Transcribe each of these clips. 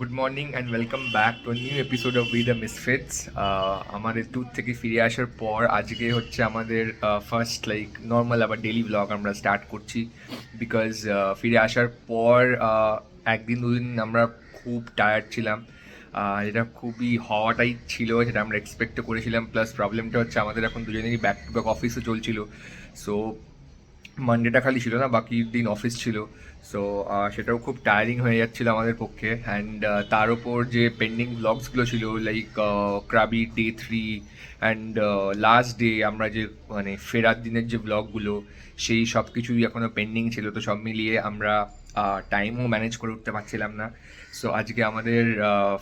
Good morning and welcome back to new episode of we the misfits আমাদের tour থেকে ফিরে আসার পর আজকে হচ্ছে আমাদের ফার্স্ট লাইক নর্মাল আবার ডেলি ব্লগ আমরা স্টার্ট করছি বিকজ ফিরে আসার পর uh, একদিন দুদিন আমরা খুব টায়ার্ড ছিলাম। আহ, যেটা খুবই হওয়াটাই ছিল সেটা আমরা এক্সপেক্টও করেছিলাম। প্লাস প্রবলেমটা হচ্ছে আমাদের এখন দুজনেরই ব্যাক টু ব্যাক অফিসও চলছিল। সো মানডেটা খালি ছিল না, বাকি দিন অফিস ছিল। সো সেটাও খুব টায়ারিং হয়ে যাচ্ছিল আমাদের পক্ষে। অ্যান্ড তার ওপর যে পেন্ডিং ব্লগসগুলো ছিল like Krabi day three and last day আমরা যে মানে ফেরার দিনের যে ব্লগগুলো সেই সব কিছুই এখনও পেন্ডিং ছিল। তো সব মিলিয়ে আমরা টাইমও ম্যানেজ করে উঠতে পারছিলাম না। সো আজকে আমাদের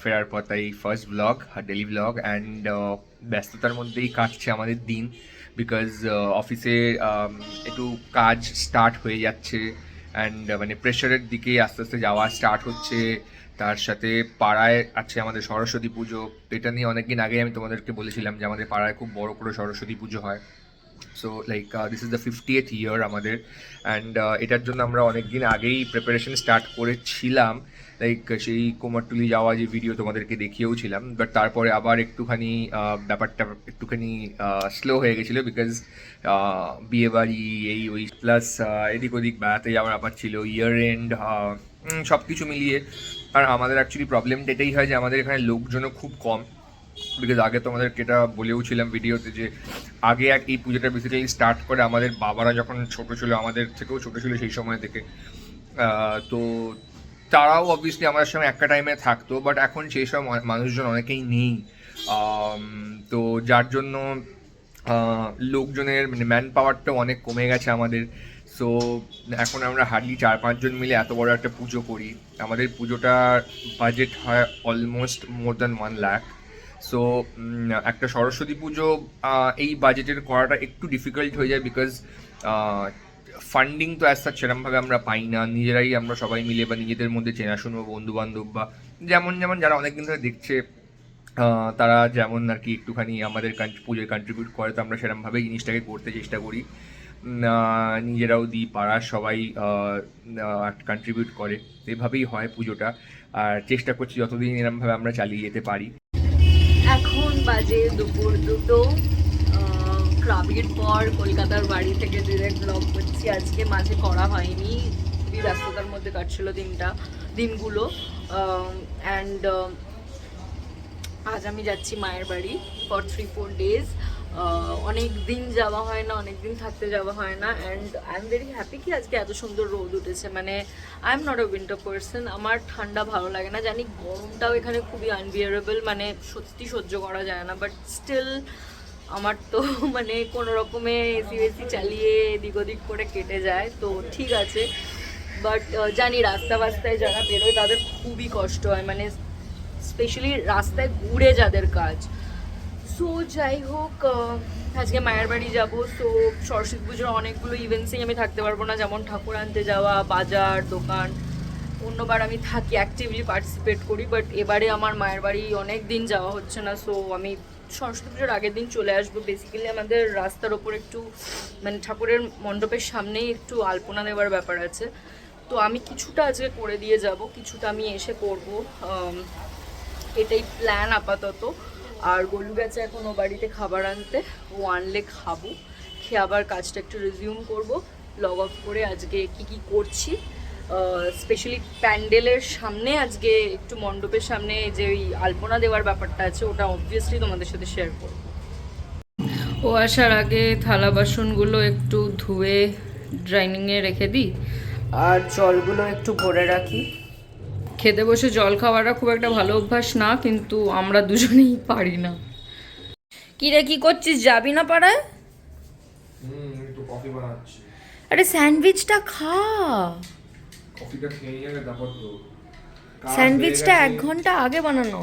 ফেরার পর তাই first vlog daily vlog and ব্যস্ততার মধ্যেই কাটছে আমাদের দিন। বিকজ অফিসে um, একটু কাজ স্টার্ট হয়ে যাচ্ছে অ্যান্ড মানে প্রেশারের দিকে আস্তে আস্তে যাওয়া স্টার্ট হচ্ছে। তার সাথে পাড়ায় আছে আমাদের সরস্বতী পুজো। এটা নিয়ে অনেকদিন আগে আমি তোমাদেরকে বলেছিলাম যে আমাদের পাড়ায় খুব বড় করে সরস্বতী পুজো হয়। So like this is the fiftieth year আমাদের। অ্যান্ড এটার জন্য আমরা অনেক দিন আগেই প্রিপারেশন স্টার্ট করেছিলাম। লাইক সেই কুমারটুলি যাওয়া যে ভিডিও তোমাদেরকে দেখিয়েও ছিলাম বাট তারপরে আবার একটুখানি ব্যাপারটা একটুখানি স্লো হয়ে গেছিল বিকজ বিয়ে বাড়ি, এই ওই প্লাস এদিক ওদিক বেড়াতে যাওয়ার ব্যাপার ছিল ইয়ার এন্ড সব কিছু মিলিয়ে। আর আমাদের অ্যাকচুয়ালি প্রবলেমটা এটাই হয় যে আমাদের এখানে লোকজনও খুব কম বিকজ আগে তোমাদেরকে এটা বলেও ছিলাম ভিডিওতে যে আগে এক এই পুজোটা বেসিক্যালি স্টার্ট করে আমাদের বাবারা যখন ছোট ছিল, আমাদের থেকেও ছোট ছিল সেই সময় থেকে। তো তারাও অবভিয়াসলি আমাদের সঙ্গে একটা টাইমে থাকতো বাট এখন সেই সব মানুষজন অনেকেই নেই। তো যার জন্য লোকজনের মানে ম্যান পাওয়ারটাও অনেক কমে গেছে আমাদের। সো এখন আমরা হার্ডলি চার, পাঁচজন মিলে এত বড় একটা পুজো করি। আমাদের পুজোটার বাজেট হয় almost more than one lakh so একটা সরস্বতী পুজো এই বাজেটের করাটা একটু ডিফিকাল্ট হয়ে যায় বিকজ ফান্ডিং তো অ্যাজ সাচ সেরকমভাবে আমরা পাই না। নিজেরাই আমরা সবাই মিলে বা নিজেদের মধ্যে চেনাশুনো বন্ধু বান্ধব বা যেমন যেমন যারা অনেকদিন ধরে দেখছে তারা যেমন আর কি একটুখানি আমাদের পুজোয় কন্ট্রিবিউট করে, তো আমরা সেরকমভাবেই জিনিসটাকে করতে চেষ্টা করি। নিজেরাও দিই পাড়ার সবাই কন্ট্রিবিউট করে। এভাবেই হয় পুজোটা। আর চেষ্টা করছি যতদিন এরকমভাবে আমরা চালিয়ে যেতে পারি। এখন বাজে দুপুর দুটো। আহ, ক্রাবির পর কলকাতার বাড়ি থেকে ডিরেক্ট ব্লগ করছি। আজকে মাঝে করা হয়নি। খুবই ব্যস্ততার মধ্যে কাটছিল দিনটা দিনগুলো। অ্যান্ড আজ আমি যাচ্ছি মায়ের বাড়ি ফর থ্রি ফোর ডেজ অনেক দিন যাওয়া হয় না অনেক দিন থাকতে যাওয়া হয় না। And I am very happy কি আজকে এত সুন্দর রোদ উঠেছে। মানে I am not a winter person আমার ঠান্ডা ভালো লাগে না। জানি গরমটাও এখানে খুবই আনবিয়ারেবল মানে সত্যি সহ্য করা যায় না। বাট স্টিল আমার তো মানে কোনো রকমে এসি এসি চালিয়ে এদিক ওদিক করে কেটে যায়, তো ঠিক আছে। বাট জানি রাস্তা বাস্তায় যারা বেরোয় তাদের খুবই কষ্ট হয় মানে স্পেশালি রাস্তায় ঘুরে যাদের কাজ। সো যাই হোক আজকে মায়ের বাড়ি যাব সো সরস্বতী পুজোর অনেকগুলো ইভেন্টসেই আমি থাকতে পারব না, যেমন ঠাকুর আনতে যাওয়া, বাজার, দোকান, অন্যবার আমি থাকি অ্যাক্টিভলি পার্টিসিপেট করি বাট এবারে আমার মায়ের বাড়ি অনেক দিন যাওয়া হচ্ছে না সো আমি সরস্বতী পুজোর আগের দিন চলে আসব। বেসিক্যালি আমাদের রাস্তার ওপর একটু মানে ঠাকুরের মণ্ডপের সামনেই একটু আলপনা দেওয়ার ব্যাপার আছে। তো আমি কিছুটা আজকে করে দিয়ে যাব, কিছুটা আমি এসে করব। এটাই প্ল্যান আপাতত। আর গলু গেছে এখন ও বাড়িতে খাবার আনতে, ও আনলে খাব। খেয়ে আবার কাজটা একটু রিজিউম করব। লগ অফ করে আজকে কি কি করছি। স্পেশালি প্যান্ডেলের সামনে আজকে একটু মণ্ডপের সামনে যে ওই আলপনা দেওয়ার ব্যাপারটা আছে ওটা অবভিয়াসলি তোমাদের সাথে শেয়ার করব। ও আসার আগে থালা বাসনগুলো একটু ধুয়ে ড্রাইনিংয়ে রেখে দিই। আর জলগুলো একটু ভরে রাখি। খেতে বসে জল খাওয়াটা খুব একটা ভালো অভ্যাস না কিন্তু আমরা দুজনেই পারি না। কি রে কি করছিস? যাবি না পাড়ায়? হুম একটু কফি বানাচ্ছি। আরে স্যান্ডউইচটা খা। কফিটা খেয়ে গেলে তারপর তো স্যান্ডউইচটা এক ঘণ্টা আগে বানানো।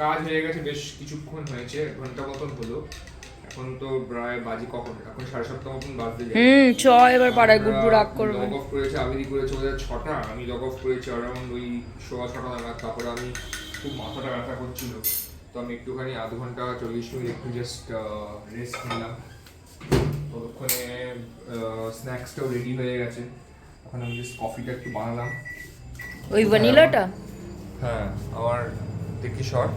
কাজ হয়ে গেছে বেশ কিছুক্ষণ হয়েছে ঘণ্টা মতন হলো। এখন তো প্রায় বাজে কখন? এখন সাড়ে সাতটা মতন বাজতে যায় হুম চ এবার পাড়ায় গুড্ডু রাগ করবে। লগ অফ করেছে আবিদি করেছে ওদের ছটা আমি লগ অফ করেছি অ্যারাউন্ড ওই সোয়া ছটা নাগাদ। তারপরে আমি খুব মাথাটা ব্যথা করছিল। তো আমি একটুখানি আধ ঘণ্টা চল্লিশ মিনিট একটু জাস্ট রেস্ট নিলাম। ততক্ষণে স্ন্যাক্সটাও রেডি হয়ে গেছে। এখন আমি জাস্ট কফিটা একটু বানালাম। ওই ভ্যানিলাটা? হ্যাঁ আমার দেখি শর্ট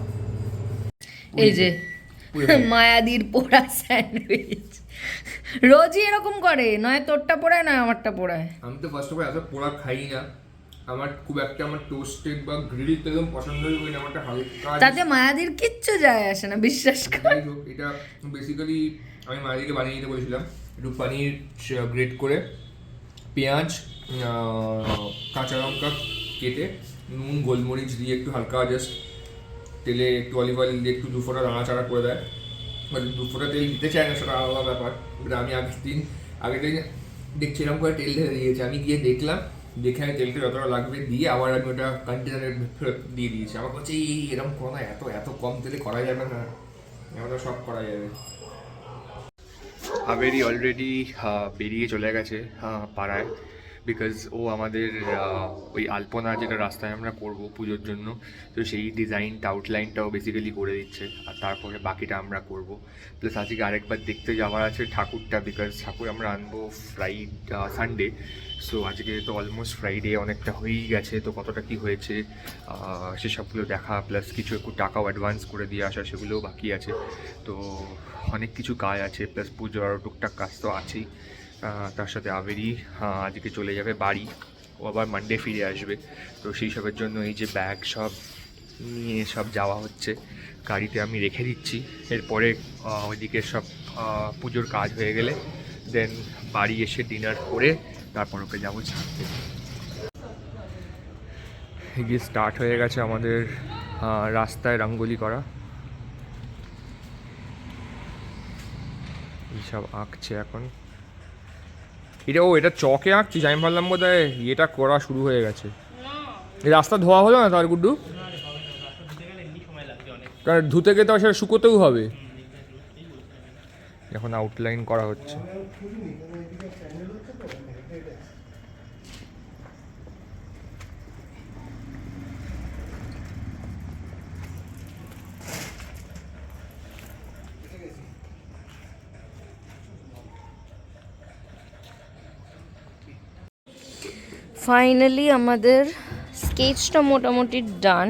এই যে মায়াদির পোড়া স্যান্ডউইচ। রোজই এরকম করে নয় তোরটা পোড়ায় নয় আমারটা পোড়ায়। আমি তো ফার্স্ট অফ অল এত পোড়া খাই না। আমার খুব একটা আমার টোস্টেড বা গ্রিল তো একদম পছন্দই করি না আমার একটা হালকা তাতে মায়াদির কিচ্ছু যায় আসে না বিশ্বাস কর। যাই হোক এটা বেসিক্যালি আমি মায়াদিকে বানিয়ে দিতে বলেছিলাম। একটু পানির গ্রেট করে পেঁয়াজ কাঁচা লঙ্কা কেটে নুন, গোলমরিচ দিয়ে একটু হালকা জাস্ট তেলে একটু অলিভ অয়েল দিয়ে একটু দুফোটা নাড়াচাড়া করে দেয়। এবার দুফোটা তেল দিতে চায় না, সেটা আলাদা ব্যাপার। এবার আমি আগের দিন আগের দিন দেখছি এরকম করে তেল ঢেলে দিয়েছে। আমি গিয়ে দেখলাম, দেখে আমি তেলটা যতটা লাগবে দিয়ে আবার আমি ওটা কন্টেনারে ফেরত দিয়ে দিয়েছি। আমার কাছে এই এরকম করা এত এত কম তেলে করা যাবে না। আমরা সব করা যাবে। আবেরি অলরেডি বেরিয়ে চলে গেছে পাড়ায়। বিকজ ও আমাদের ওই আলপনা যেটা রাস্তায় আমরা করব পুজোর জন্য, তো সেই ডিজাইনটা আউটলাইনটাও বেসিক্যালি করে দিচ্ছে, আর তারপরে বাকিটা আমরা করব। প্লাস আজকে আরেকবার দেখতে যাওয়ার আছে ঠাকুরটা বিকজ ঠাকুর আমরা আনব ফ্রাইড সানডে সো আজকে তো অলমোস্ট ফ্রাইডে অনেকটা হয়েই গেছে, তো কতটা কি হয়েছে সেসবগুলো দেখা প্লাস কিছু একটু টাকাও অ্যাডভান্স করে দিয়ে আসা, সেগুলোও বাকি আছে, তো অনেক কিছু কাজ আছে প্লাস পুজোর টুকটাক কাজ তো আছেই। তার সাথে আবেরি আজকে চলে যাবে বাড়ি। ও আবার মানডে ফিরে আসবে। তো সেই সবের জন্য এই যে ব্যাগ সব নিয়ে সব যাওয়া হচ্ছে, গাড়িতে আমি রেখে দিচ্ছি। এরপরে ওইদিকে সব পুজোর কাজ হয়ে গেলে দেন বাড়ি এসে ডিনার করে তারপর ওকে যাব ছাড়তে। গিয়ে স্টার্ট হয়ে গেছে আমাদের রাস্তায় রঙ্গোলি করা। এইসব আঁকছে এখন। এটা ও, এটা চকে আঁকছি আমি ভাবলাম বোধ হয় ইয়েটা করা শুরু হয়ে গেছে। রাস্তা ধোয়া হলো না তার, গুড্ডু? কারণ ধুতে গেলে তো সেটা শুকোতেও হবে। এখন আউটলাইন করা হচ্ছে। ফাইনালি আমাদের স্কেচটা মোটামুটি ডান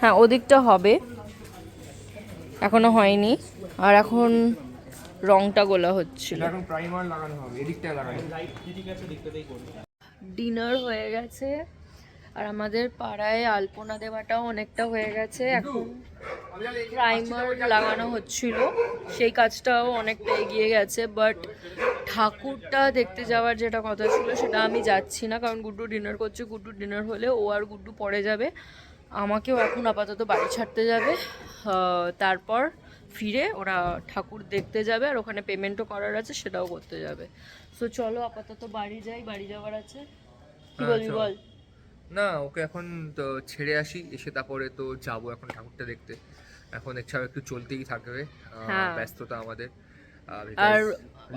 হ্যাঁ ওদিকটা হবে। এখনও হয়নি। আর এখন রংটা গোলা হচ্ছিল। ডিনার হয়ে গেছে। আর আমাদের পাড়ায় আলপনা দেওয়াটাও অনেকটা হয়ে গেছে। এখন প্রাইমার লাগানো হচ্ছিল। সেই কাজটাও অনেকটা এগিয়ে গেছে বাট ঠাকুরটা দেখতে যাওয়ার যেটা কথা ছিল সেটা আমি যাচ্ছি না কারণ গুড্ডু ডিনার করছে। গুড্ডু ডিনার হলে ও আর গুড্ডু পরে যাবে। আমাকেও এখন আপাতত বাড়ি ছাড়তে যাবে। তারপর ফিরে ওরা ঠাকুর দেখতে যাবে আর ওখানে পেমেন্টও করার আছে সেটাও করতে যাবে। সো চলো আপাতত বাড়ি যাই বাড়ি যাওয়ার আছে। কি হ্যাঁ, বলবি বল? না ওকে এখন তো ছেড়ে আসি এসে তারপরে তো যাব এখন ঠাকুরটা দেখতে এখন এছাড়াও একটু চলতেই থাকবে হ্যাঁ। ব্যস্ততা আমাদের আর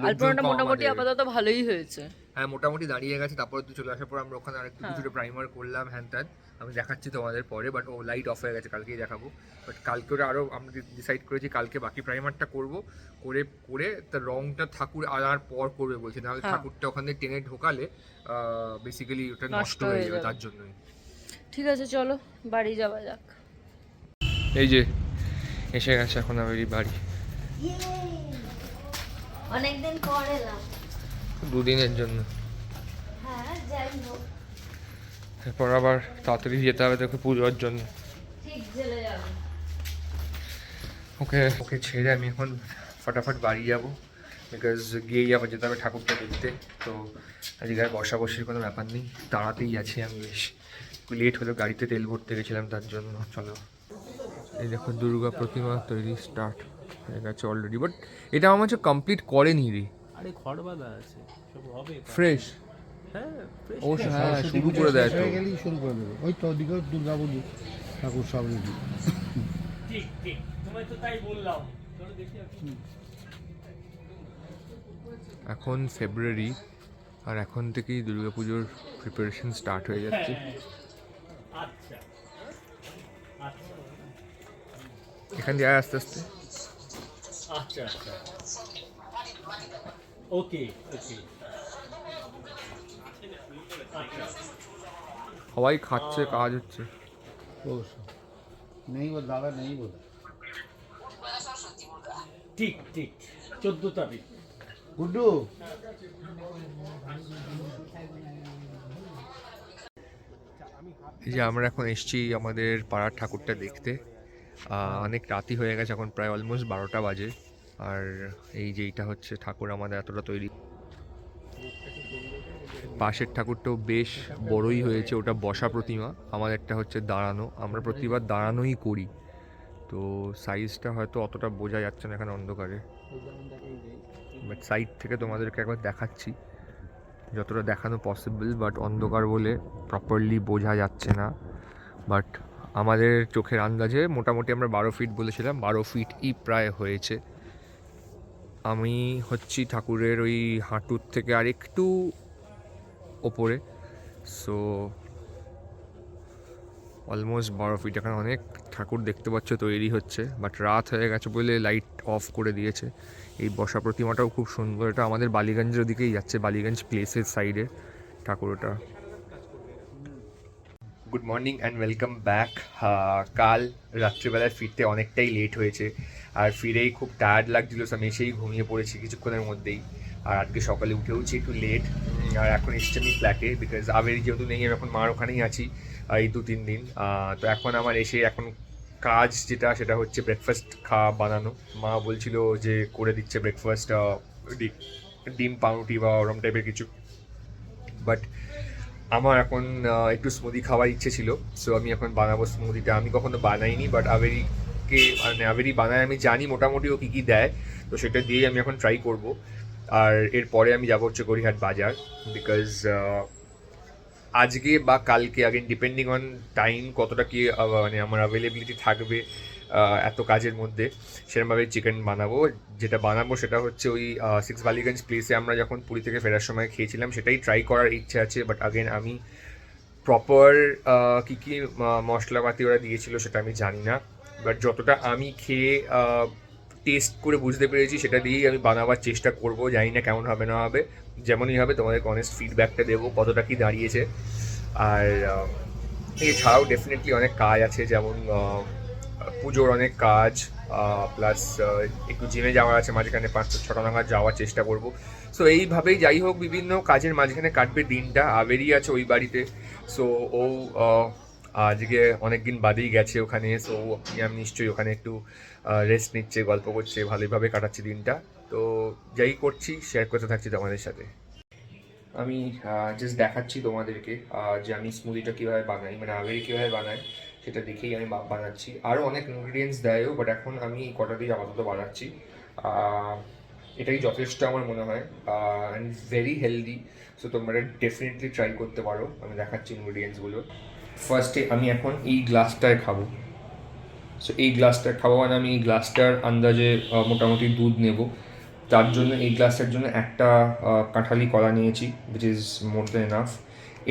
আলপনাটা মোটামুটি। আপাতত ভালোই হয়েছে হ্যাঁ মোটামুটি দাঁড়িয়ে গেছে তারপরে তো চলে আসার পর আমরা ওখানে আরেকটু হ্যাঁ। কিছুটা প্রাইমার করলাম হ্যান ত্যান আমি দেখাচ্ছি তোমাদের পরে বাট ও লাইট অফ হয়ে গেছে কালকেই দেখাবো। বাট কালকে ওরা আরও আমরা ডিসাইড করেছি কালকে বাকি প্রাইমারটা করব করে করে তার রংটা ঠাকুর আনার পর করবে বলছে। নাহলে হ্যাঁ। ঠাকুরটা ওখানে টেনে ঢোকালে বেসিক্যালি ওটা নষ্ট হয়ে যাবে। তার জন্যই। ঠিক আছে চলো বাড়ি যাওয়া যাক। এই যে এসে গেছে এখন আমারই বাড়ি। অনেকদিন পর এলাম। দুদিনের জন্য। হ্যাঁ যাই হোক। এরপর আবার তাড়াতাড়ি যেতে হবে তোকে পুজোর জন্য। ওকে ওকে ছেড়ে আমি এখন ফটাফট বাড়ি যাব। বিকজ গিয়েই আবার যেতে হবে ঠাকুরটা দেখতে। তো আজকে আর বসা বসির কোনো ব্যাপার নেই। তাড়াতেই আছি আমি বেশ। লেট হলো গাড়িতে তেল ভরতে গেছিলাম তার জন্য। চলো। এই দেখো দুর্গা প্রতিমা তৈরি স্টার্ট হয়ে গেছে অলরেডি বাট এটা আমার হচ্ছে কমপ্লিট করেনি রে। আরে খড় বাঁধা আছে। সব হবে। ফ্রেশ হ্যাঁ ও হ্যাঁ শুরু করে দেয় তো। গেলেই শুরু করে দেবে। ওই তো দুর্গা পুজো ঠাকুর সব রেডি ঠিক ঠিক তোমায় তো তাই বললাম। চলো দেখি এখন ফেব্রুয়ারি আর এখন থেকেই দুর্গাপুজোর প্রিপারেশন স্টার্ট হয়ে যাচ্ছে। আচ্ছা আচ্ছা। এখান দিয়ে আয় আস্তে আস্তে। আচ্ছা আচ্ছা। ওকে ওকে। সবাই খাচ্ছে কাজ হচ্ছে। অবশ্য নেই বল দাদা নেই বল। ঠিক ঠিক। চোদ্দ তারিখ। গুড্ডু। এই যে আমরা এখন এসেছি আমাদের পাড়ার ঠাকুরটা দেখতে। আহ, অনেক রাতি হয়ে গেছে এখন প্রায় অলমোস্ট বারোটা বাজে। আর এই যে এইটা হচ্ছে ঠাকুর আমাদের এতটা তৈরি। পাশের ঠাকুরটাও বেশ বড়ই হয়েছে, ওটা বসা প্রতিমা, আমাদেরটা হচ্ছে দাঁড়ানো, আমরা প্রতিবার দাঁড়ানোই করি। তো সাইজটা হয়তো অতটা বোঝা যাচ্ছে না এখানে অন্ধকারে। বাট সাইড থেকে তোমাদেরকে একবার দেখাচ্ছি। যতটা দেখানো পসিবল বাট অন্ধকার বলে প্রপারলি বোঝা যাচ্ছে না। বাট আমাদের চোখের আন্দাজে মোটামুটি আমরা বারো ফিট বলেছিলাম, বারো ফিটই প্রায় হয়েছে। আমি হচ্ছি ঠাকুরের ওই হাঁটুর থেকে আর একটু ওপরে। সো অলমোস্ট বারো ফিট এখানে অনেক ঠাকুর দেখতে পাচ্ছ, তৈরি হচ্ছে। বাট রাত হয়ে গেছে বলে লাইট অফ করে দিয়েছে। এই বসা প্রতিমাটাও খুব সুন্দর। এটা আমাদের বালিগঞ্জের দিকেই যাচ্ছে, বালিগঞ্জ প্লেসের সাইডে ঠাকুর ওটা। Good morning and welcome back কাল রাত্রিবেলায় ফিরতে অনেকটাই লেট হয়েছে। আর ফিরেই খুব টায়ার্ড লাগছিল আমি এসেই ঘুমিয়ে পড়েছি কিছুক্ষণের মধ্যেই। আর আজকে সকালে উঠেওছি একটু লেট আর এখন এসছি আমি ফ্ল্যাটে বিকজ আবের যেহেতু নেই, আমি এখন মার ওখানেই আছি এই দু তিন দিন তো এখন আমার এসে এখন কাজ যেটা, সেটা হচ্ছে ব্রেকফাস্ট খাওয়া, বানানো। মা বলছিল যে করে দিচ্ছে ব্রেকফাস্ট ডিম, পাউরুটি বা ওরম টাইপের কিছু। বাট আমার এখন একটু স্মুদি খাওয়ার ইচ্ছে ছিল সো আমি এখন বানাবো স্মুদিটা আমি কখনো বানাইনি বাট আবেরিকে মানে আবেরি বানায়, আমি জানি মোটামুটি ও কী কী দেয়, তো সেটা দিয়েই আমি এখন ট্রাই করব। আর এরপরে আমি যাব হচ্ছে গড়িহাট বাজার বিকজ আজকে বা কালকে আগেন ডিপেন্ডিং অন টাইম কতটা কি মানে আমার অ্যাভেলেবিলিটি থাকবে এত কাজের মধ্যে সেরকমভাবে চিকেন বানাবো। যেটা বানাবো সেটা হচ্ছে ওই সিক্স বালিগঞ্জ প্লেসে আমরা যখন পুরী থেকে ফেরার সময় খেয়েছিলাম, সেটাই ট্রাই করার ইচ্ছে আছে বাট আগেন আমি প্রপার কী কী মশলাপাতি ওরা দিয়েছিল সেটা আমি জানি না। বাট যতটা আমি খেয়ে টেস্ট করে বুঝতে পেরেছি, সেটা দিয়েই আমি বানাবার চেষ্টা করব, জানি না কেমন হবে, না হবে। যেমনই হবে, তোমাদের অনেস্ট ফিডব্যাকটা দেবো, কতটা কি দাঁড়িয়েছে। আর এছাড়াও ডেফিনেটলি অনেক কাজ আছে, যেমন পুজোর অনেক কাজ প্লাস একটু জিমে যাওয়ার আছে, মাঝখানে পাঁচটা ছটা নাগাদ যাওয়ার চেষ্টা করব। সো এইভাবেই যাই হোক, বিভিন্ন কাজের মাঝখানে কাটবে দিনটা। আবেরই আছে ওই বাড়িতে। সো ও আজকে অনেক দিন বাদেই গেছে ওখানে সো আমি নিশ্চয়ই ওখানে একটু রেস্ট নিচ্ছে, গল্প করছে ভালোইভাবে কাটাচ্ছি দিনটা। তো যাই করছি শেয়ার করতে থাকছি তোমাদের সাথে। আমি জাস্ট দেখাচ্ছি তোমাদেরকে যে আমি স্মুদিটা কীভাবে বানাই মানে আবেরি কীভাবে বানাই, সেটা দেখেই আমি বানাচ্ছি। আরও অনেক ইনগ্রিডিয়েন্টস দেয়ও বাট এখন আমি কটা দিয়ে আপাতত বানাচ্ছি। এটাই যথেষ্ট আমার মনে হয়। অ্যান্ড ভেরি হেলদি সো তোমরা ডেফিনেটলি ট্রাই করতে পারো। আমি দেখাচ্ছি ইনগ্রিডিয়েন্টসগুলো ফার্স্টে আমি এখন এই গ্লাসটায় খাব। সো এই গ্লাসটা খাব মানে আমি এই গ্লাসটার আন্দাজে মোটামুটি দুধ নেব। তার জন্য এই গ্লাসটার জন্য একটা কাঁঠালি কলা নিয়েছি which is more then enough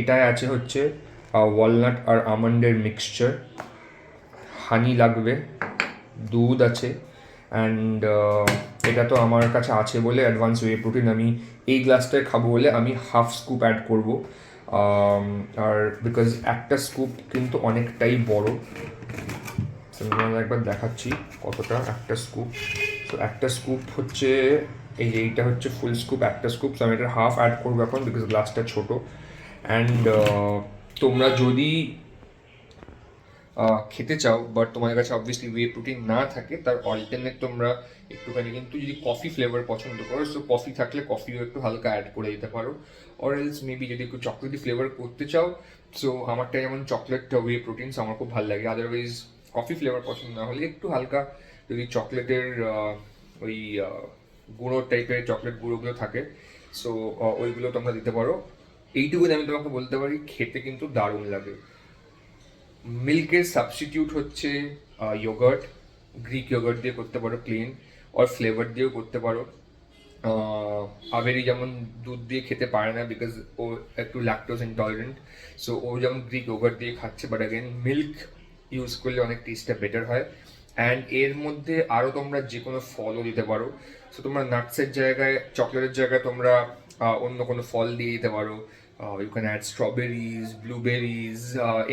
এটায় আছে হচ্ছে ওয়ালনাট আর আমন্ডের মিক্সচার হানি লাগবে, দুধ আছে অ্যান্ড এটা তো আমার কাছে আছে বলে অ্যাডভান্স ওয়ে প্রোটিন আমি এই গ্লাসটায় খাব বলে আমি হাফ স্কুপ অ্যাড করব। আর বিকজ একটা স্কুপ কিন্তু অনেকটাই বড়। So, আমি একবার দেখাচ্ছি কতটা একটা স্কুপ তো একটা স্কুপ হচ্ছে এই যে এইটা হচ্ছে ফুল স্কুপ একটা স্কুপ আমি এটা হাফ অ্যাড করব এখন বিকজ গ্লাসটা ছোট। অ্যান্ড তোমরা যদি খেতে চাও বাট তোমাদের কাছে অবভিয়াসলি ওয়ে প্রোটিন না থাকে তার অল্টারনেট তোমরা একটুখানি কিন্তু যদি কফি ফ্লেভার পছন্দ করো সো কফি থাকলে কফিও একটু হালকা অ্যাড করে দিতে পারো। অর এলস মেবি যদি একটু চকলেটি ফ্লেভার করতে চাও সো আমারটা যেমন চকলেট ওয়ে প্রোটিনস আমার খুব ভালো লাগে। আদারওয়াইজ কফি ফ্লেভার পছন্দ না হলে একটু হালকা যদি চকলেটের ওই গুঁড়ো টাইপের চকলেট গুঁড়োগুলো থাকে সো ওইগুলো তোমরা দিতে পারো। এইটুকুনি আমি তোমাকে বলতে পারি, খেতে কিন্তু দারুণ লাগে। মিল্কের সাবস্টিটিউট হচ্ছে ইয়োগার্ট গ্রিক ইয়োগার্ট দিয়ে করতে পারো ক্লিন আর ফ্লেভার দিয়েও করতে পারো। আবেরি যেমন দুধ দিয়ে খেতে পারে না বিকজ ও একটু ল্যাকটোজ ইনটলারেন্ট সো ও যেমন গ্রিক ওভার দিয়ে খাচ্ছে বাট অ্যাগেন মিল্ক ইউজ করলে অনেক টেস্টটা বেটার হয়। অ্যান্ড এর মধ্যে আরও তোমরা যে কোনো ফলও দিতে পারো। সো তোমরা নাটসের জায়গায় চকলেটের জায়গায় তোমরা অন্য কোনো ফল দিয়ে দিতে পারো। You can add strawberries blueberries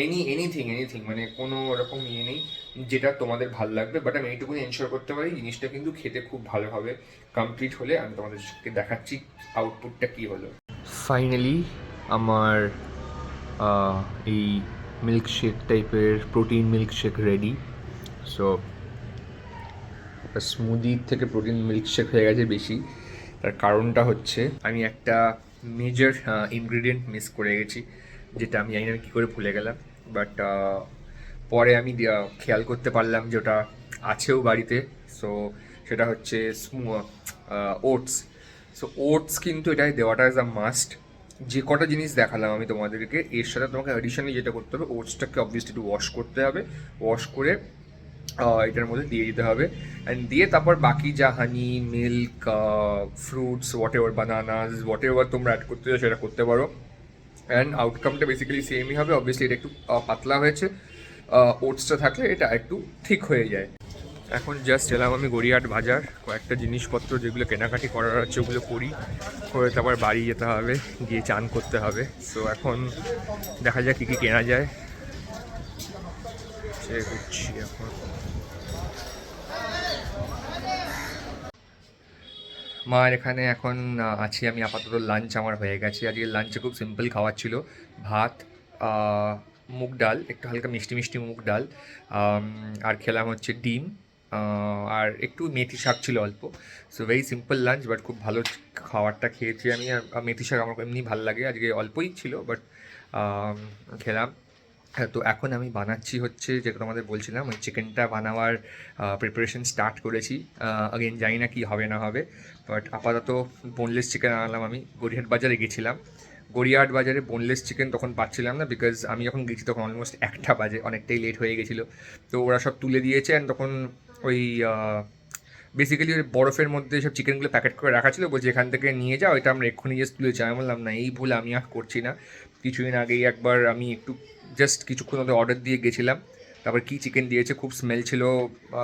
any anything anything মানে কোনো ওরকম ইয়ে নেই যেটা তোমাদের ভালো লাগবে বাট আমি এইটুকুনি এনশোর করতে পারি, জিনিসটা কিন্তু খেতে খুব ভালো হবে। কমপ্লিট হলে আমি তোমাদেরকে দেখাচ্ছি আউটপুটটা কী হলো। ফাইনালি আমার এই মিল্কশেক টাইপের protein milkshake ready so smoothie থেকে প্রোটিন মিল্কশেক হয়ে গেছে বেশি। তার কারণটা হচ্ছে, আমি একটা মেজর ইনগ্রিডিয়েন্ট মিস করে গেছি, যেটা আমি জানি না কী করে ভুলে গেলাম বাট পরে আমি খেয়াল করতে পারলাম যে ওটা আছেও বাড়িতে সো সেটা হচ্ছে ওটস সো ওটস কিন্তু এটাই দেওয়াটা ইজ আ মাস্ট যে কটা জিনিস দেখালাম আমি তোমাদেরকে, এর সাথে তোমাকে অ্যাডিশনালি যেটা করতে হবে, ওটসটাকে অবভিয়াসলি একটু ওয়াশ করতে হবে ওয়াশ করে এটার মধ্যে দিয়ে দিতে হবে। অ্যান্ড দিয়ে তারপর বাকি যা honey milk fruits whatever bananas whatever তোমরা অ্যাড করতে চাও সেটা করতে পারো। অ্যান্ড আউটকামটা বেসিক্যালি সেমই হবে। অবভিয়াসলি এটা একটু পাতলা হয়েছে। ওটসটা থাকলে এটা একটু ঠিক হয়ে যায়। এখন জাস্ট এলাম আমি গড়িয়াহাট বাজার। কয়েকটা জিনিসপত্র যেগুলো কেনাকাটি করার আছে ওগুলো করি। করে তারপর বাড়ি যেতে হবে, গিয়ে চান করতে হবে। সো এখন দেখা যাক কী কী কেনা যায়। সে করছি এখন। মার এখানে এখন আছি আমি আপাতত লাঞ্চ আমার হয়ে গেছে। আজকে লাঞ্চে খুব সিম্পল খাওয়ার ছিল। ভাত মুগ ডাল, একটু হালকা মিষ্টি মিষ্টি মুগ ডাল আর খেলাম হচ্ছে ডিম আর একটু মেথি শাক ছিল অল্প। So very simple lunch but খুব ভালো খাবারটা খেয়েছি আমি। আর মেথি শাক আমার এমনি ভালো লাগে, আজকে অল্পই ছিল বাট খেলাম। তো এখন আমি বানাচ্ছি হচ্ছে, যেটা তোমাদের বলছিলাম, ওই চিকেনটা বানাবার প্রিপারেশন স্টার্ট করেছি। আগেন জানি না কি হবে না হবে। বাট আপাতত বোনলেস চিকেন আনলাম আমি। গড়িয়াহাট বাজারে গেছিলাম। গড়িয়াহাট বাজারে বোনলেস চিকেন তখন পাচ্ছিলাম না বিকজ আমি যখন গেছি তখন অলমোস্ট একটা বাজে, অনেকটাই লেট হয়ে গেছিল। তো ওরা সব তুলে দিয়েছে অ্যান্ড তখন ওই বেসিক্যালি ওই বরফের মধ্যে সব চিকেনগুলো প্যাকেট করে রাখা ছিল। বলছে, এখান থেকে নিয়ে যাও, এটা আমরা এক্ষুনি জাস্ট তুলেছি আমি বললাম, না, এই ভুল আমি আর করছি না। কিছুদিন আগেই একবার আমি একটু জাস্ট কিছুক্ষণ ওদের অর্ডার দিয়ে গেছিলাম। তারপর কী চিকেন দিয়েছে, খুব স্মেল ছিল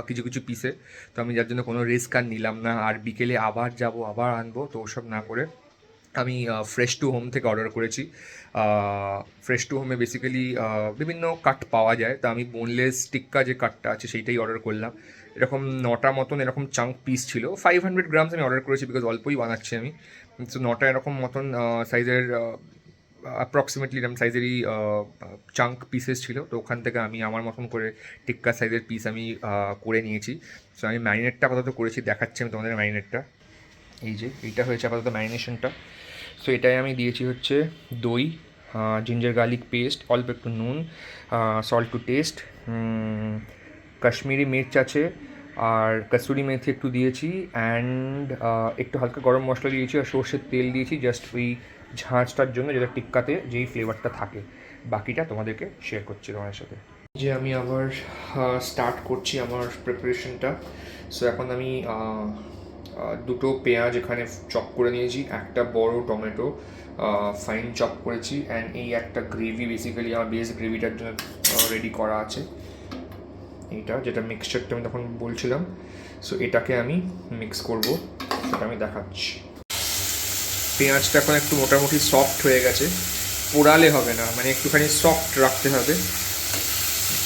কিছু কিছু পিসে তো আমি যার জন্য কোনো রিস্ক আর নিলাম না। আর বিকেলে আবার যাব, আবার আনব, তো ওসব না করে আমি ফ্রেশ টু হোম থেকে অর্ডার করেছি। ফ্রেশ টু হোমে বেসিক্যালি বিভিন্ন কাট পাওয়া যায়। তো আমি বোনলেস টিক্কা যে কাটটা আছে, সেইটাই অর্ডার করলাম। এরকম নটা মতন এরকম চাঙ্ক পিস ছিল। ফাইভ হান্ড্রেড গ্রামস আমি অর্ডার করেছি বিকজ অল্পই বানাচ্ছি আমি। তো নটা এরকম মতন সাইজের অ্যাপ্রক্সিমেটলি এরকম সাইজেরই চাঙ্ক পিসেস ছিল। তো ওখান থেকে আমি আমার মতন করে টিক্কা সাইজের পিস আমি করে নিয়েছি। সো আমি ম্যারিনেটটা আপাতত করেছি, দেখাচ্ছি আমি তোমাদের ম্যারিনেটটা এই যে, এইটা হয়েছে আপাতত ম্যারিনেশনটা সো এটাই আমি দিয়েছি হচ্ছে দই জিঞ্জার গার্লিক পেস্ট অল্প একটু নুন সল্ট টু টেস্ট কাশ্মীরি মির্চ আছে, আর কসুরি মেথি একটু দিয়েছি অ্যান্ড একটু হালকা গরম মশলা দিয়েছি, আর সর্ষের তেল দিয়েছি জাস্ট ওই ঝাঁঝটার জন্য যেটা টিক্কাতে যেই ফ্লেভারটা থাকে। বাকিটা তোমাদেরকে শেয়ার করছি তোমাদের সাথে। যে আমি আবার স্টার্ট করছি আমার প্রিপারেশনটা সো এখন আমি দুটো পেঁয়াজ এখানে চপ করে নিয়েছি, একটা বড় টমেটো ফাইন চপ করেছি অ্যান্ড এই একটা গ্রেভি বেসিক্যালি আমার বেস গ্রেভিটার জন্য রেডি করা আছে। এইটা, যেটা মিক্সচারটা আমি তখন বলছিলাম। সো এটাকে আমি মিক্স করব, সেটা আমি দেখাচ্ছি। পেঁয়াজটা এখন একটু মোটামুটি সফট হয়ে গেছে। পোড়ালে হবে না মানে একটুখানি সফট রাখতে হবে।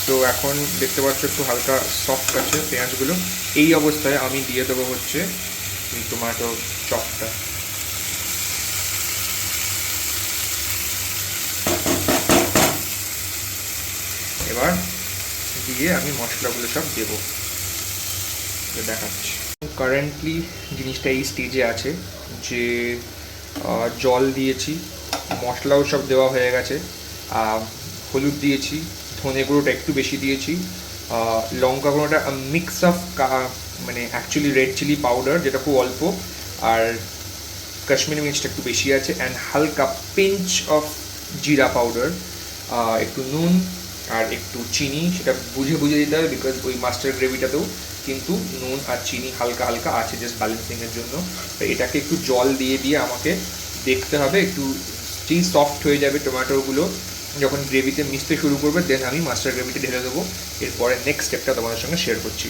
তো এখন দেখতে পাচ্ছ একটু হালকা সফট আছে পেঁয়াজগুলো। এই অবস্থায় আমি দিয়ে দেবো হচ্ছে এই টমেটো চপটা এবার দিয়ে আমি মশলাগুলো সব দেবো। দেখাচ্ছি। কারেন্টলি জিনিসটা এই স্টেজে আছে যে জল দিয়েছি, মশলাও সব দেওয়া হয়ে গেছে হলুদ দিয়েছি, ধনে গুঁড়োটা একটু বেশি দিয়েছি লঙ্কা গুঁড়োটা মিক্স অফ মানে অ্যাকচুয়ালি রেড চিলি পাউডার যেটা খুব অল্প, আর কাশ্মীরি মির্চটা একটু বেশি আছে অ্যান্ড হালকা পিঞ্চ অফ জিরা পাউডার একটু নুন, আর একটু চিনি, সেটা বুঝে বুঝে দিতে হবে বিকজ ওই মাস্টার গ্রেভিটাতেও কিন্তু নুন আর চিনি হালকা হালকা আছে জাস্ট ব্যালেন্সিংয়ের জন্য। তো এটাকে একটু জল দিয়ে দিয়ে আমাকে দেখতে হবে, একটু যেই সফট হয়ে যাবে টমেটোগুলো। যখন গ্রেভিতে মিশতে শুরু করবে দেন আমি মাস্টার গ্রেভিতে ঢেলে দেবো। এরপরে নেক্সট স্টেপটা তোমাদের সঙ্গে শেয়ার করছি।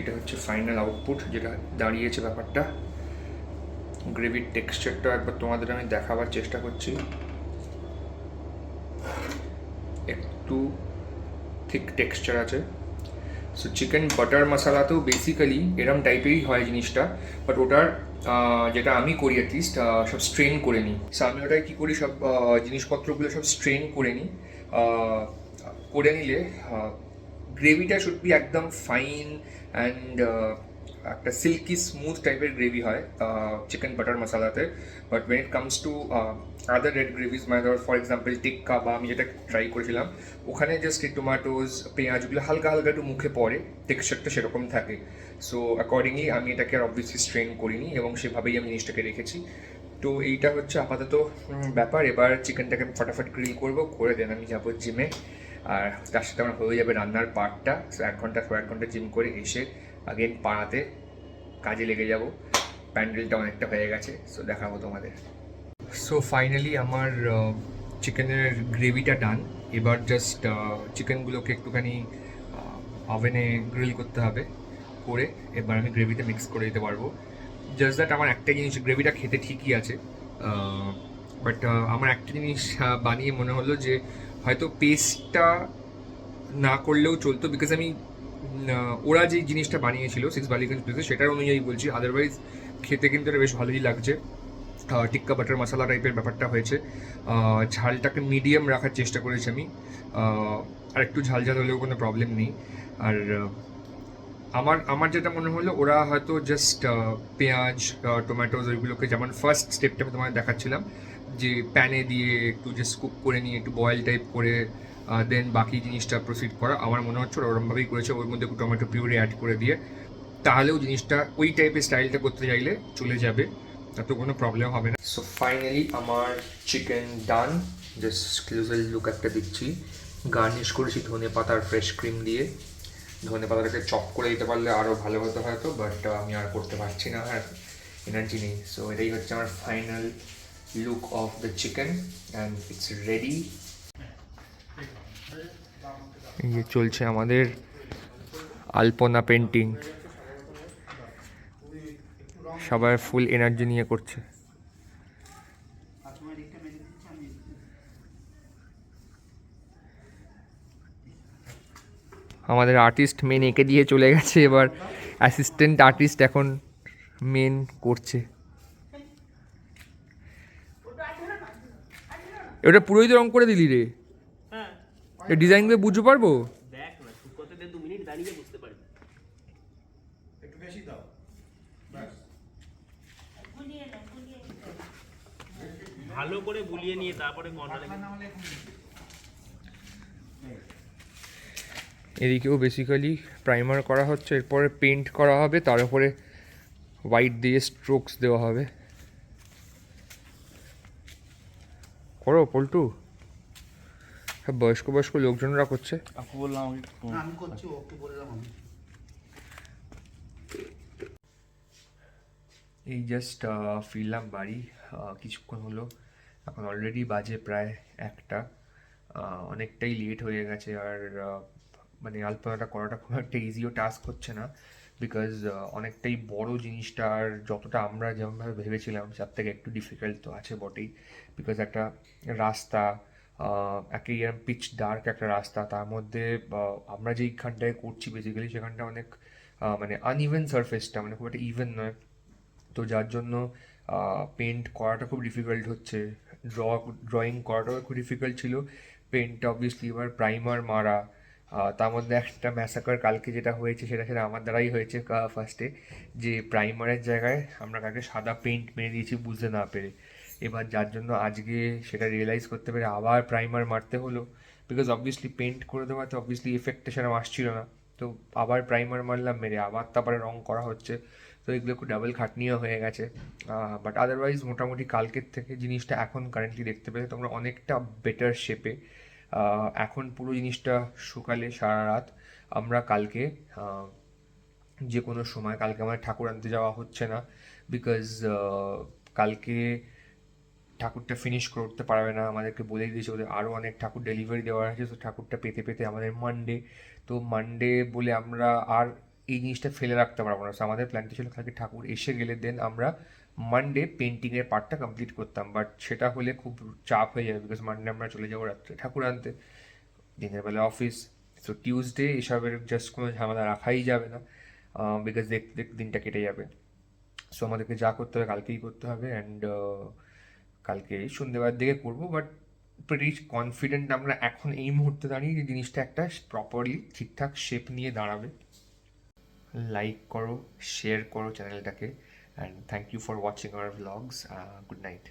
এটা হচ্ছে ফাইনাল আউটপুট যেটা দাঁড়িয়েছে ব্যাপারটা। গ্রেভির টেক্সচারটা একবার তোমাদের আমি দেখাবার চেষ্টা করছি। একটু থিক টেক্সচার আছে। সো চিকেন বাটার মশালাতেও বেসিক্যালি এরম টাইপেরই হয় জিনিসটা বাট ওটার যেটা আমি করি অ্যাটলিস্ট সব স্ট্রেন করে নিই। সো আমি ওটায় কী করি, সব জিনিসপত্রগুলো সব স্ট্রেন করে নিই। করে নিলে গ্রেভিটা শুড বি একদম ফাইন অ্যান্ড একটা সিল্কি স্মুথ টাইপের গ্রেভি হয় chicken butter মশালাতে but when it comes to other red gravies মানে ধর ফর এক্সাম্পল টিক্কা বা আমি যেটা ট্রাই করেছিলাম, ওখানে জাস্ট এই টোমাটোজ পেঁয়াজগুলো হালকা হালকা একটু মুখে পড়ে টেক্সচারটা সেরকম থাকে। সো অ্যাকর্ডিংলি আমি এটাকে আর অবভিয়াসলি স্ট্রেন করিনি এবং সেভাবেই আমি জিনিসটাকে রেখেছি। তো এইটা হচ্ছে আপাতত ব্যাপার। এবার চিকেনটাকে আমি ফটাফট গ্রিল করব, করে দেন আমি যাব জিমে আর তার সাথে আমার হয়ে যাবে রান্নার পার্টটা এক ঘণ্টা এক ঘণ্টা জিম করে এসে আগেন পাড়াতে কাজে লেগে যাব। প্যান্ডেলটা অনেকটা হয়ে গেছে সো দেখাবো তোমাদের। সো ফাইনালি আমার চিকেনের গ্রেভিটা ডান এবার জাস্ট চিকেনগুলোকে একটুখানি ওভেনে গ্রিল করতে হবে, করে এবার আমি গ্রেভিতে মিক্স করে দিতে পারব। জাস্ট দ্যাট আমার একটা জিনিস গ্রেভিটা খেতে ঠিকই আছে বাট আমার একটা জিনিস বানিয়ে মনে হলো যে হয়তো পেস্টটা না করলেও চলতো বিকজ আমি ওরা যে জিনিসটা বানিয়েছিল সিক্স বালিগঞ্জ প্লেসে সেটার অনুযায়ী বলছি। আদারওয়াইজ খেতে কিন্তু এটা বেশ ভালোই লাগছে। টিক্কা বাটার মশলা টাইপের ব্যাপারটা হয়েছে। ঝালটাকে মিডিয়াম রাখার চেষ্টা করেছি আমি। আর একটু ঝাল ঝাল হলেও কোনো প্রবলেম নেই। আর আমার আমার যেটা মনে হলো, ওরা হয়তো জাস্ট পেঁয়াজ টোম্যাটোজ ওইগুলোকে যেমন ফার্স্ট স্টেপটা আমি তোমায় দেখাচ্ছিলাম, যে প্যানে দিয়ে একটু জাস্ট কুক করে নিয়ে, একটু বয়েল টাইপ করে দেন বাকি জিনিসটা প্রসিড করা। আমার মনে হচ্ছে ওরা ওরমভাবেই করেছে, ওর মধ্যে একটু টমেটো পিউরি অ্যাড করে দিয়ে, তাহলেও জিনিসটা ওই টাইপের স্টাইলটা করতে চাইলে চলে যাবে, তাতে কোনো প্রবলেম হবে না। সো ফাইনালি আমার chicken done just closer look একটা দিচ্ছি। গার্নিশ করেছি ধনে পাতার ফ্রেশ ক্রিম দিয়ে। ধনে পাতাটাকে চপ করে দিতে পারলে আরও ভালো হতো হয়তো বাট আমি আর করতে পারছি না, আর এনার্জি নেই। সো এটাই হচ্ছে আমার final look of the chicken and it's ready এই যে চলছে আমাদের আলপনা পেন্টিং সবাই ফুল এনার্জি নিয়ে করছে। আমাদের আর্টিস্ট মেন এঁকে দিয়ে চলে গেছে, এবার অ্যাসিস্ট্যান্ট আর্টিস্ট এখন মেন করছে। ওটা পুরোই তো রং করে দিলি রে। ডিজাইন দিয়ে বুঝতে পারব? দেখ না শুকোতে দে দু মিনিট দাঁড়িয়ে বুঝতে পারবি। ভালো করে বুলিয়ে নিয়ে তারপরে কর্নারে এদিকেও বেসিক্যালি প্রাইমার করা হচ্ছে এরপরে পেন্ট করা হবে তার উপরে হোয়াইট দিয়ে স্ট্রোকস দেওয়া হবে। করো পল্টু। হ্যাঁ বয়স্ক বয়স্ক লোকজনরা করছে। আপু বললাম আমি করছি ওকে বললাম আমি। এই জাস্ট ফিরলাম বাড়ি কিছুক্ষণ হলো। এখন অলরেডি বাজে প্রায় একটা। অনেকটাই লেট হয়ে গেছে আর মানে আলপনাটা করাটা খুব একটা ইজিও টাস্ক হচ্ছে না। বিকজ অনেকটাই বড় জিনিসটা আর যতটা আমরা যেমনভাবে ভেবেছিলাম তার থেকে একটু ডিফিকাল্ট তো আছে বটেই। বিকজ একটা রাস্তা একটা এরকম পিচ ডার্ক একটা রাস্তা, তার মধ্যে আমরা যেইখানটায় করছি বেসিক্যালি সেখানটা অনেক মানে আনইভেন সারফেসটা মানে খুব একটা ইভেন নয়। তো যার জন্য পেন্ট করাটা খুব ডিফিকাল্ট হচ্ছে। ড্র ড্রয়িং করাটাও খুব ডিফিকাল্ট ছিল। পেন্টটা অবভিয়াসলি এবার প্রাইমার মারা। তার মধ্যে একটা ম্যাসাকার কালকে যেটা হয়েছে, সেটা সেটা আমার দ্বারাই হয়েছে ফার্স্টে যে প্রাইমারের জায়গায় আমরা কাকে সাদা পেন্ট মেরে দিয়েছি বুঝতে না পেরে। এবার যার জন্য আজকে সেটা রিয়েলাইজ করতে পেরে আবার প্রাইমার মারতে হলো। বিকজ অবভিয়াসলি পেন্ট করে দেওয়াতে অবভিয়াসলি এফেক্টটা সেরকম আসছিল না। তো আবার প্রাইমার মারলাম মেরে আবার তারপরে রং করা হচ্ছে। তো এগুলো একটু ডাবল খাটনিও হয়ে গেছে। বাট আদারওয়াইজ মোটামুটি কালকের থেকে জিনিসটা এখন কারেন্টলি দেখতে পেলে তোমরা অনেকটা বেটার শেপে এখন পুরো জিনিসটা সকালে সারা রাত। আমরা কালকে যে কোনো সময় কালকে আমার ঠাকুর আনতে যাওয়া হচ্ছে না। বিকজ কালকে ঠাকুরটা ফিনিশ করতে পারবে না, আমাদেরকে বলেই দিয়েছে ওদের আরও অনেক ঠাকুর ডেলিভারি দেওয়ার আছে তো ঠাকুরটা পেতে পেতে আমাদের মানডে তো মানডে বলে আমরা আর এই জিনিসটা ফেলে রাখতে পারব না। আমাদের প্ল্যানটা ছিল কালকে ঠাকুর এসে গেলে দেন আমরা মানডে পেন্টিংয়ের পার্টটা কমপ্লিট করতাম। বাট সেটা হলে খুব চাপ হয়ে যাবে বিকজ মানডে আমরা চলে যাব রাত্রে ঠাকুর আনতে, দিনের বেলা অফিস সো টিউসডে এসবের জাস্ট কোনো ঝামেলা রাখাই যাবে না বিকজ দেখতে দেখতে দিনটা কেটে যাবে। সো আমাদেরকে যা করতে হবে কালকেই করতে হবে অ্যান্ড কালকে সন্ধ্যেবার দিকে করব বাট প্রিটি কনফিডেন্ট আমরা এখন এই মুহূর্তে দাঁড়িয়ে যে জিনিসটা একটা প্রপারলি ঠিকঠাক শেপ নিয়ে দাঁড়াবে। লাইক করো শেয়ার করো চ্যানেলটাকে and thank you for watching our vlogs good night